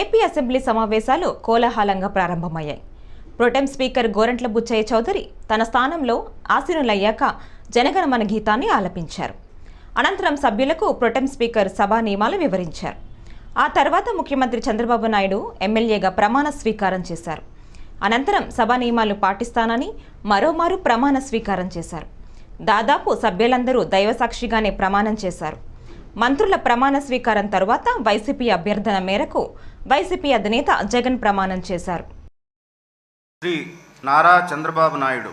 AP assembly సమావేశాలు కోలాహలంగా ప్రారంభమయ్యాయి. ప్రొటెం స్పీకర్ గోరంట్ల బుచ్చయ్య చౌదరి తన స్థానంలో ఆసీనులయ్యాక జనగణమన గీతాన్ని ఆలపించారు. అనంతరం సభ్యులకు ప్రొటెం స్పీకర్ సభా నియమాలు వివరించారు. ఆ తర్వాత ముఖ్యమంత్రి చంద్రబాబు నాయుడు ఎమ్మెల్యేగా ప్రమాణ స్వీకారం చేశారు. అనంతరం సభా నియమాలు పాటిస్తానని మరోమారు ప్రమాణ స్వీకారం చేశారు. దాదాపు సభ్యులందరూ దైవసాక్షిగానే ప్రమాణం చేశారు. మంత్రుల ప్రమాణ స్వీకారం తర్వాత వైసీపీ అభ్యర్థన మేరకు వైసీపీ అధినేత జగన్ ప్రమాణం చేశారు. శ్రీ నారా చంద్రబాబు నాయుడు.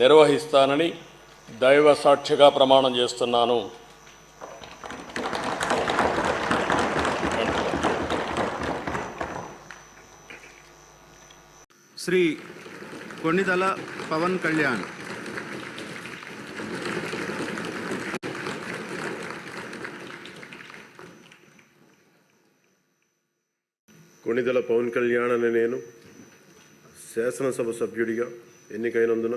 నిర్వహిస్తానని దైవ సాక్షిగా ప్రమాణం చేస్తున్నాను. శ్రీ కొన్నిదల పవన్ కళ్యాణ్. కొణిదెల పవన్ కళ్యాణ్ అనే నేను శాసనసభ సభ్యుడిగా ఎన్నికైనందున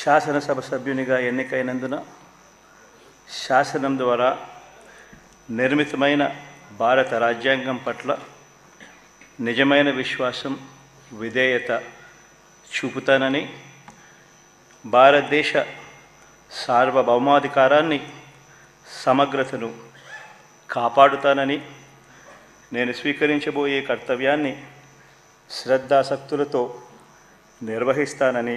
శాసనసభ సభ్యునిగా ఎన్నికైనందున శాసనం ద్వారా నిర్మితమైన భారత రాజ్యాంగం పట్ల నిజమైన విశ్వాసం విధేయత చూపుతానని భారతదేశ సార్వభౌమాధికారాన్ని సమగ్రతను కాపాడుతానని నేను స్వీకరించబోయే కర్తవ్యాన్ని శ్రద్ధాసక్తులతో నిర్వహిస్తానని